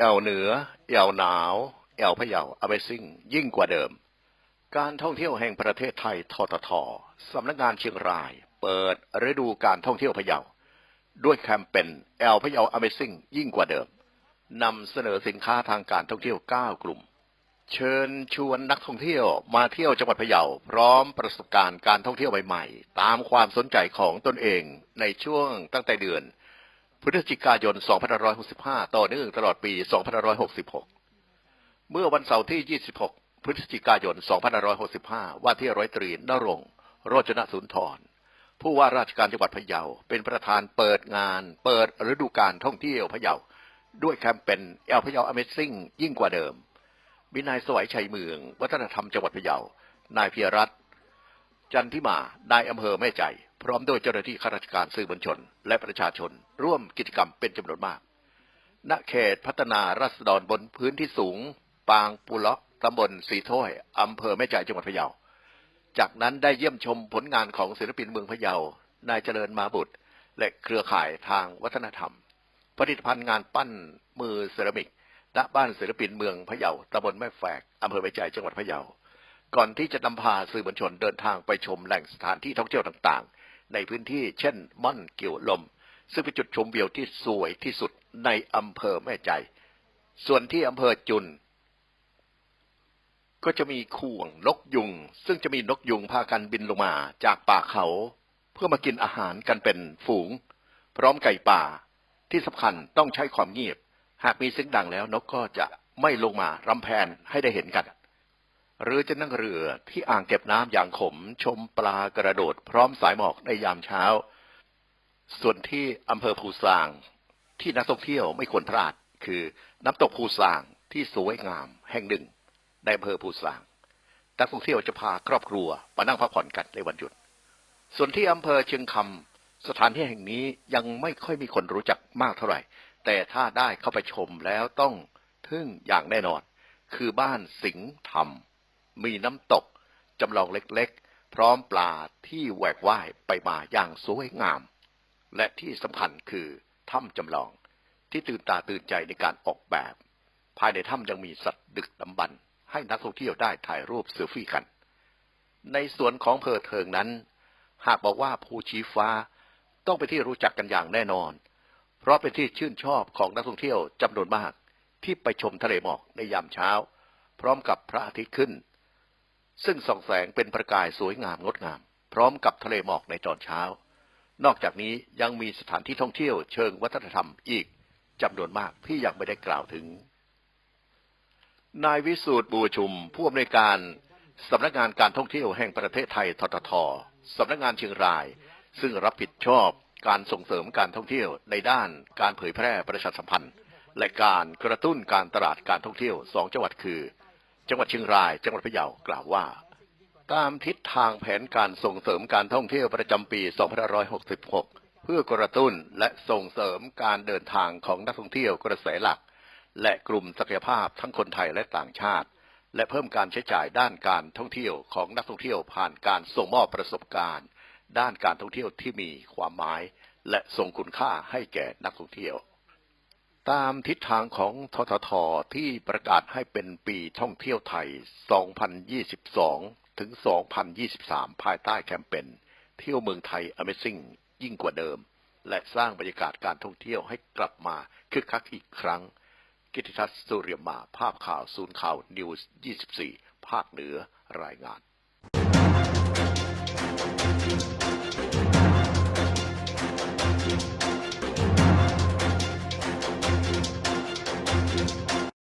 แอวเหนือ แอวหนาว แอวพะเยา Amazing ยิ่งกว่าเดิม การท่องเที่ยวแห่งประเทศไทยทททสำนักงานเชียงราย เปิดฤดูการท่องเที่ยวพะเยา ด้วยแคมเปญแอลพะเยา Amazing ยิ่งกว่าเดิมนำเสนอสินค้าทางการท่องเที่ยว 9 กลุ่ม เชิญชวนนักท่องเที่ยวมาเที่ยวจังหวัดพะเยา พร้อมประสบการณ์การท่องเที่ยวใหม่ๆ ตามความสนใจของตนเองในช่วงตั้งแต่เดือน พฤศจิกายน 2565 ต่อเนื่องตลอดปี 2566 เมื่อวันเสาร์ที่ 26 พฤศจิกายน 2565 ว่าที่ร้อยตรีนรงค์โรจนสุนทร ผู้ว่าราชการจังหวัดพะเยา เป็นประธานเปิดงาน เปิดฤดูการท่องเที่ยวพะเยา ด้วยแคมเปญแอลพะเยา Amazing ยิ่งกว่าเดิม มีนายสวัยชัยเมือง วัฒนธรรมจังหวัดพะเยา นายเพียรัตน์ จันทิมานายอำเภอแม่ใจ พร้อมด้วยเจ้าหน้าที่ข้าราชการสื่อมวลชน และประชาชน ร่วมกิจกรรมเป็นจำนวนมาก ณ เขตพัฒนารัษฎรบนพื้นที่สูง ปางปุเลาะตำบลสีถ้อยอำเภอแม่ใจจังหวัดพะเยา จากนั้นได้เยี่ยมชมผลงานของศิลปินเมืองพะเยา นายเจริญมาบุตร และเครือข่ายทางวัฒนธรรม ผลิตภัณฑ์งานปั้นมือเซรามิก ณ บ้านศิลปินเมืองพะเยาตำบลแม่แฝกอำเภอแม่ใจจังหวัดพะเยา ก่อนที่จะนำพาสื่อมวลชนเดินทางไปชมแหล่งสถานที่ท่องเที่ยวต่างๆ ในพื้นที่เช่นม่อนเกี่ยวลม ซึ่งเป็นจุดชมวิวที่สวยที่สุดในอำเภอแม่ใจ ส่วนที่อำเภอจุน ก็จะมีข่วงนกยุง ซึ่งจะมีนกยุงพากันบินลงมาจากป่าเขา เพื่อมากินอาหารกันเป็นฝูง พร้อมไก่ป่าที่สำคัญต้องใช้ความเงียบ หากมีเสียงดังแล้วนกก็จะไม่ลงมารำแพนให้ได้เห็นกัน หรือจะนั่งเรือที่อ่างเก็บน้ำอย่างขมชมปลากระโดดพร้อมสายหมอกในยามเช้า ส่วนที่อำเภอภูซาง ที่นักท่องเที่ยวไม่ควรพลาด คือน้ำตกภูซางที่สวยงามแห่งหนึ่งในอำเภอภูซางนักท่องเที่ยวจะพาครอบครัวมานั่งพักผ่อนกันในวันหยุด ส่วนที่อำเภอเชียงคำสถานที่แห่งนี้ยังไม่ค่อยมีคนรู้จักมากเท่าไหร่ แต่ถ้าได้เข้าไปชมแล้วต้องทึ่งอย่างแน่นอน คือบ้านสิงห์ธรรม มีน้ำตกจำลองเล็กๆ พร้อมปลาที่แหวกว่ายไปมาอย่างสวยงาม และที่สำคัญคือถ้ำจำลองที่ตื่นตาตื่นใจในการออกแบบ ภายในถ้ำยังมีสัตว์ดึกดำบรรพ์ให้นักท่องเที่ยวได้ถ่ายรูปเซลฟี่กัน ในส่วนของเพอเทิงนั้น หากบอกว่าภูชีฟ้าต้องเป็นที่รู้จักกันอย่างแน่นอน เพราะเป็นที่ชื่นชอบของนักท่องเที่ยวจำนวนมาก ที่ไปชมทะเลหมอกในยามเช้า พร้อมกับพระอาทิตย์ขึ้น ซึ่งส่องแสงเป็นประกายสวยงามงดงาม พร้อมกับทะเลหมอกในตอนเช้า นอกจากนี้ยังมีสถานที่ท่องเที่ยวเชิงวัฒนธรรมอีกจำนวนมากที่ยังไม่ได้กล่าวถึง นายวิสูตรบูชุม ผู้อำนวยการสำนักงานการท่องเที่ยวแห่งประเทศไทยทททสำนักงานเชียงราย ซึ่งรับผิดชอบการส่งเสริมการท่องเที่ยวในด้านการเผยแพร่ประชาสัมพันธ์ และการกระตุ้นการตลาดการท่องเที่ยวสองจังหวัดคือ จังหวัดเชียงราย จังหวัดพะเยากล่าวว่า ตามทิศทางแผนการส่งเสริมการท่องเที่ยวประจำปี 2566 เพื่อกระตุ้นและส่งเสริมการเดินทางของนักท่องเที่ยวกระแสหลัก และกลุ่มศักยภาพทั้งคนไทยและต่างชาติ และเพิ่มการใช้จ่ายด้านการท่องเที่ยวของนักท่องเที่ยวผ่านการส่งมอบประสบการณ์ ด้านการท่องเที่ยวที่มีความหมาย และส่งคุณค่าให้แก่นักท่องเที่ยว ตามทิศทางของทททที่ประกาศให้เป็นปีท่องเที่ยวไทย 2022 ถึง 2023 ภายใต้แคมเปญเที่ยวเมืองไทย Amazing ยิ่งกว่าเดิม และสร้างบรรยากาศการท่องเที่ยวให้กลับมาคึกคักอีกครั้ง กิติทัศน์สุริยมา ภาพข่าวศูนย์ข่าวนิวส์ 24 ภาคเหนือรายงาน